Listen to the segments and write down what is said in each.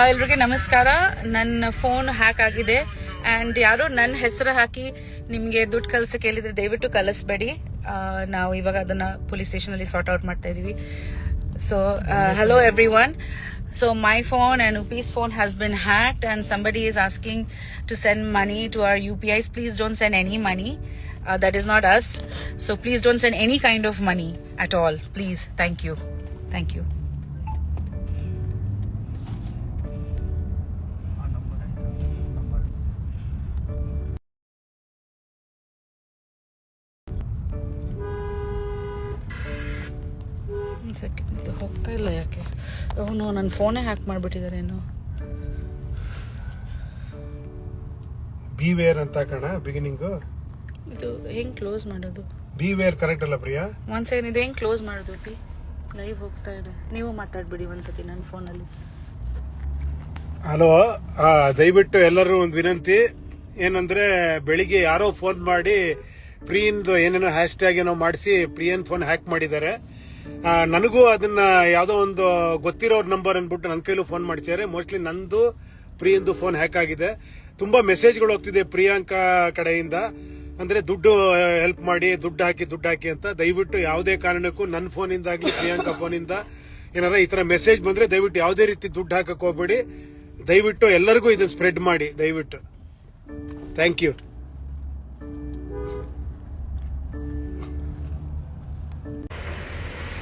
ಎಲ್ರಿಗೆ ನಮಸ್ಕಾರ. ನನ್ನ phone hack ಆಗಿದೆ. ಅಂಡ್ ಯಾರು ನನ್ನ ಹೆಸರು ಹಾಕಿ ನಿಮಗೆ ದುಡ್ಡು ಕಳ್ಸಕ್ಕೆ ಕೇಳಿದ್ರೆ ದಯವಿಟ್ಟು ಕಲಿಸ್ಬೇಡಿ ನಾವು ಇವಾಗ ಅದನ್ನ ಪೊಲೀಸ್ ಸ್ಟೇಷನ್ ಅಲ್ಲಿ ಸಾರ್ಟ್ ಔಟ್ ಮಾಡ್ತಾ ಇದೀವಿ. So hello everyone so my phone and UPI's phone has been hacked and somebody is asking to send money to our U P Is please don't send any money that is not us so please don't send any kind of money at all please thank you thank second ಇದು ಹೋಗ್ತಾ ಇಲ್ಲ ಯಾಕೆ? ಅವನು ನನ್ನ ಫೋನೇ hack ಮಾಡಿಬಿಟ್ಟಿದ್ದಾರೇನು B wear ಅಂತ ಕಣ beginning ಇದು ಹೆಂಗ್ ಕ್ಲೋಸ್ ಮಾಡೋದು? ಬಿ ವೇರ್ ಕರೆಕ್ಟ್ ಅಲ್ಲ ಪ್ರಿಯಾ? ಒಂದ್ ಸೆಕೆಂಡ್ ಇದು ಹೆಂಗ್ ಕ್ಲೋಸ್ ಮಾಡೋದು ಬಿ ಲೈವ್ ಹೋಗ್ತಾ ಇದೆ. ನೀವು ಮಾತಾಡ್ಬಿಡಿ ಒಂದ್ಸತಿ ನನ್ನ ಫೋನಲ್ಲಿ ಹಲೋ ದಯವಿಟ್ಟು ಎಲ್ಲರೂ ಒಂದು ವಿನಂತಿ. ಏನಂದ್ರೆ ಬೆಳಿಗ್ಗೆ ಯಾರೋ ಫೋನ್ ಮಾಡಿ ಪ್ರಿಯನ್ದು ಏನೇನೋ ಹ್ಯಾಶ್ ಟ್ಯಾಗ್ ಏನೋ ಮಾಡಿಸಿ ಪ್ರಿಯನ್ ಫೋನ್ ಹ್ಯಾಕ್ ಮಾಡಿದ್ದಾರೆ. ನನಗೂ ಅದನ್ನ ಯಾವುದೋ ಒಂದು ಗೊತ್ತಿರೋರ್ ನಂಬರ್ ಅನ್ಬಿಟ್ಟು ನನ್ನ ಕೈಲೂ ಫೋನ್ ಮಾಡ್ತಿದ್ದಾರೆ ಮೋಸ್ಟ್ಲಿ ನಂದು, ಪ್ರಿಯಂದು ಫೋನ್ ಹ್ಯಾಕ್ ಆಗಿದೆ. ತುಂಬಾ ಮೆಸೇಜ್ಗಳು ಹೋಗ್ತಿದೆ ಪ್ರಿಯಾಂಕಾ ಕಡೆಯಿಂದ. ಅಂದ್ರೆ ದುಡ್ಡು ಹೆಲ್ಪ್ ಮಾಡಿ, ದುಡ್ಡು ಹಾಕಿ ದುಡ್ಡು ಹಾಕಿ ಅಂತ. ದಯವಿಟ್ಟು ಯಾವುದೇ ಕಾರಣಕ್ಕೂ ನನ್ನ ಫೋನಿಂದ ಆಗ್ಲಿ ಪ್ರಿಯಾಂಕಾ ಫೋನಿಂದ ಏನಾರ ಈ ತರ ಮೆಸೇಜ್ ಬಂದ್ರೆ ದಯವಿಟ್ಟು ಯಾವುದೇ ರೀತಿ ದುಡ್ಡು ಹಾಕಕ್ ಹೋಗ್ಬೇಡಿ. ದಯವಿಟ್ಟು ಎಲ್ಲರಿಗೂ ಇದನ್ನ ಸ್ಪ್ರೆಡ್ ಮಾಡಿ, ದಯವಿಟ್ಟು. ಥ್ಯಾಂಕ್ ಯು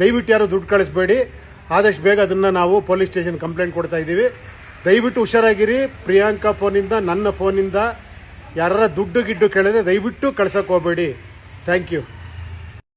ದಯವಿಟ್ಟು ಯಾರು ದುಡ್ಡು ಕಳಿಸ್ಬೇಡಿ. ಆದಷ್ಟು ಬೇಗ ಅದನ್ನು ನಾವು ಪೊಲೀಸ್ ಸ್ಟೇಷನ್ ಕಂಪ್ಲೇಂಟ್ ಕೊಡ್ತಾ ಇದ್ದೀವಿ. ದಯವಿಟ್ಟು ಹುಷಾರಾಗಿರಿ. ಪ್ರಿಯಾಂಕಾ ಫೋನಿಂದ, ನನ್ನ ಫೋನಿಂದ ಯಾರ ದುಡ್ಡು ಗಿಡ್ಡು ಕೇಳಿದ್ರೆ ದಯವಿಟ್ಟು ಕಳ್ಸಕ್ಕೆ ಹೋಗಬೇಡಿ. Thank you.